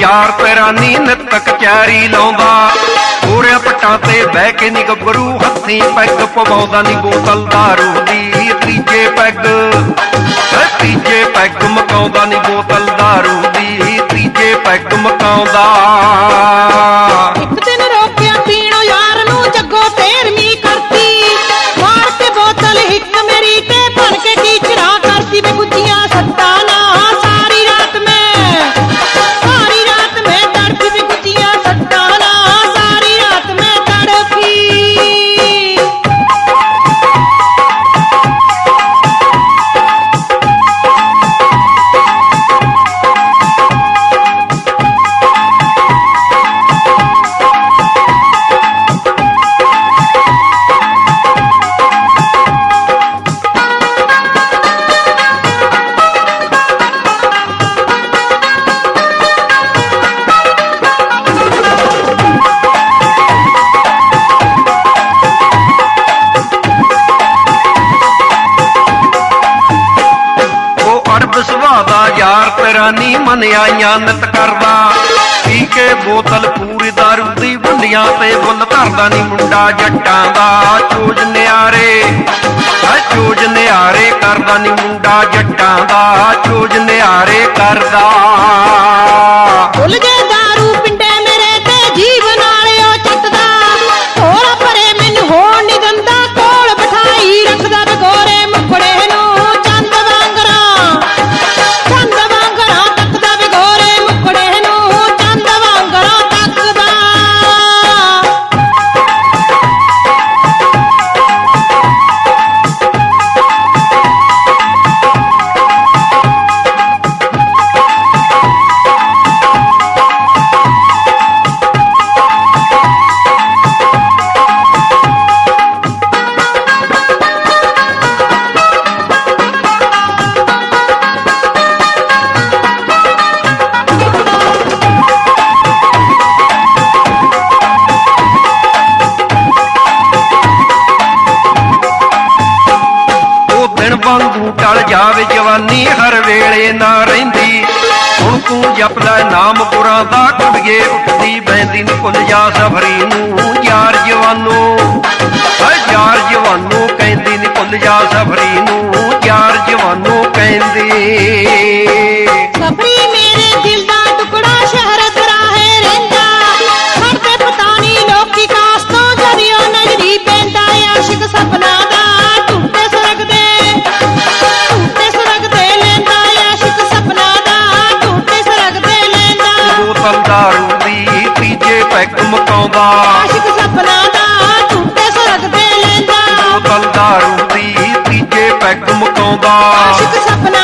ਧਰੀ ਤੇ ਯਾਰ ਪੈਰਾਨੀ ਨਿੱਤ ਕਚਹਿਰੀ ਲਾਉਂਦਾ। ਹੋਰਿਆ ਪੱਟਾਂ ਤੇ ਬਹਿ ਕੇ ਨੀ ਗੱਭਰੂ, ਹੱਥੀਂ ਪੈਗ ਪਵਾਉਂਦਾ ਨੀ ਬੋਤਲ ਦਾਰੂ ਦੀ। ਤੀਜੇ ਪੈਗ ਤੀਜੇ ਪੈਗ ਮਕਾਉਂਦਾ ਨੀ ਬੋਤਲ ਦਾਰੂ ਦੀ। ਤੀਜੇ ਪੈਗ ਮਕਾਉਂਦਾ। ਯਾਰ ਤੇਰਾ ਨੀ ਨਿਤ ਕਰਦਾ। ਪੀ ਕੇ ਬੋਤਲ ਪੂਰੀ ਦਾਰੂ ਦੀ ਵੰਡੀਆਂ ਤੇ ਬੁੱਲ ਧਰਦਾ ਨੀ ਮੁੰਡਾ ਜੱਟਾਂ ਦਾ। ਚੋਜ ਨਿਆਰੇ ਆ ਚੋਜ ਨਿਆਰੇ ਕਰਦਾ ਨੀ ਮੁੰਡਾ ਜੱਟਾਂ ਦਾ। ਚੋਜ ਨਿਆਰੇ ਕਰਦਾ। ਵਾਂਗੂ ਟਲ ਜਾਵੇ ਜਵਾਨੀ ਹਰ ਵੇਲੇ ਨਾ ਰਹਿੰਦੀ। ਹੁਣ ਤੂੰ ਜਪਦਾ ਨਾਮ ਗੁਰਾਂ ਦਾ ਕੁੜੀਏ ਉੱਠਦੀ, ਬੈਂਦੀ ਨੂੰ ਭੁੱਲ ਜਾ ਸਫਰੀ ਨੂੰ, ਯਾਰ ਜਵਾਨੋ। ਹਾ ਯਾਰ ਜਵਾਨੋ ਕਹਿੰਦੀ ਨੀ ਭੁੱਲ ਜਾ ਸਫਰੀ ਨੂੰ, ਯਾਰ ਜਵਾਨੋ ਕਹਿੰਦੀ। ਆਸ਼ਿਕ ਸਪਨਾ ਦਾ ਟੁੱਟੇ ਸਰਗ ਦੇ ਲੈਂਦਾ। ਬੋਤਲ ਦਾਰੂ ਦੀ ਤੀਜੇ ਪੈਗ ਮਕਾਉਂਦਾ। ਆਸ਼ਿਕ ਸਪਨਾ